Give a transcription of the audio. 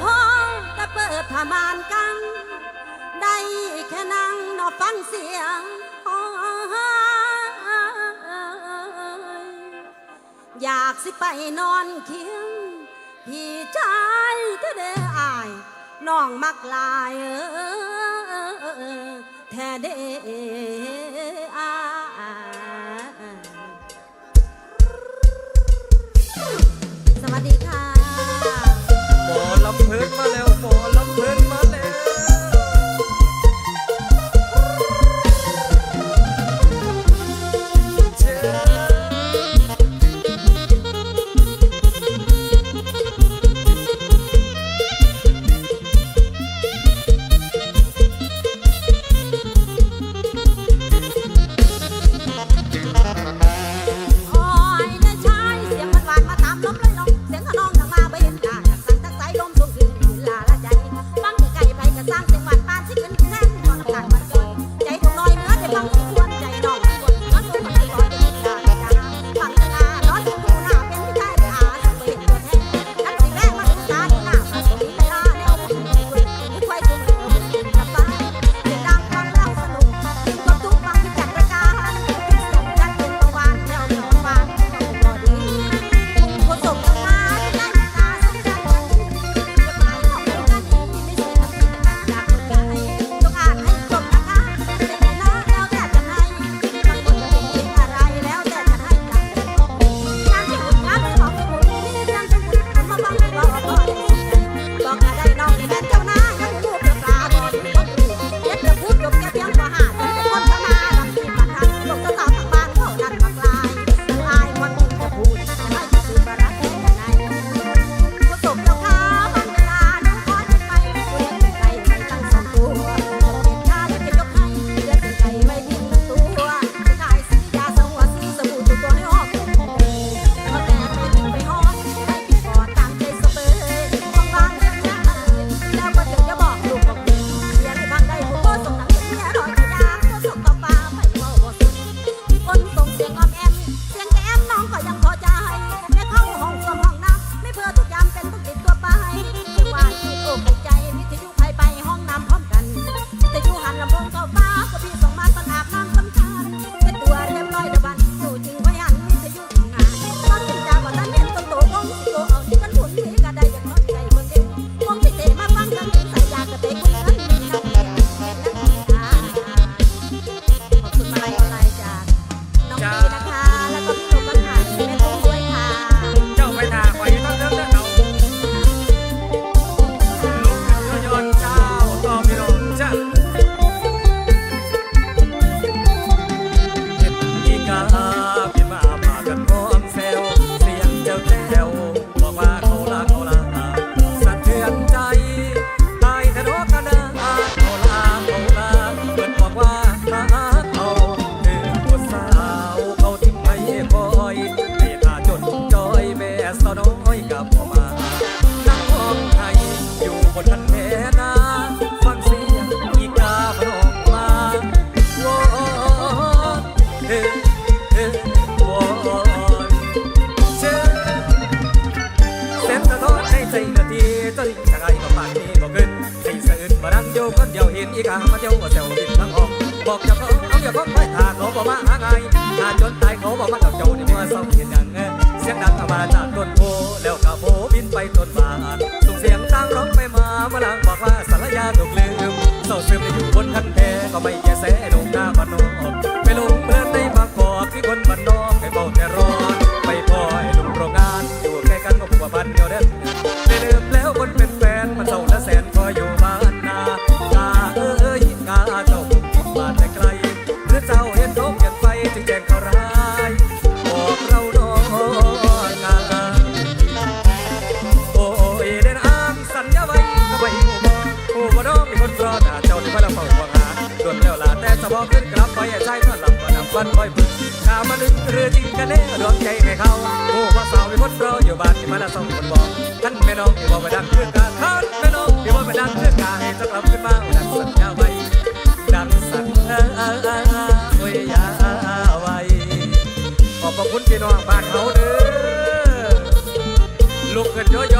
พองแต่เปิดผ้ามานกัน ได้แค่นั่งนอฟังเสียงอยากสิไปนอนเคียงพี่ชายเธอเด้ออายน้องมักลายเออแท้เด้อ สิเป็นแซ่บพอหลักๆมา เดี๋ยวเห็นอีกามาเที่ยวก็แซวดินทั้งออกบอกจะเขาเอาอย่าเขาไปหาเขาบอกมาหาไงหาจนตายเขาบอกมากับเจ้านี่มื่อสองเห็นอย่งเงี้ยเสียงดังมาจากต้นโพแล้วกระโพบินไปต้นบานส่งเสียงดังร้องไปมาเมื่าลังบอกว่าสารยาถูกลืมเศร้าซึมอยู่บนคันแพก็ไม่แยแสดงหน้าบ้านนอก บ้านคอยบึกชามาลึกเรือจริงทนเล้องใจใม่เขาโอ้ว่าสาวไม่พดเราอยู่บ้านที่มาละสองคนบอกท่านแม่น้องที่บอกไปดังเพื่อนกาท่านแม่น้องที่บอกไปดังเพื่อนกาให้จักลำขึ้นมาดังสัญญาไว้ดังสัญญาไว้ยาไว้ขอบพระคุณพี่น้องบ้านเขาเด้อลูกเกินเยอะ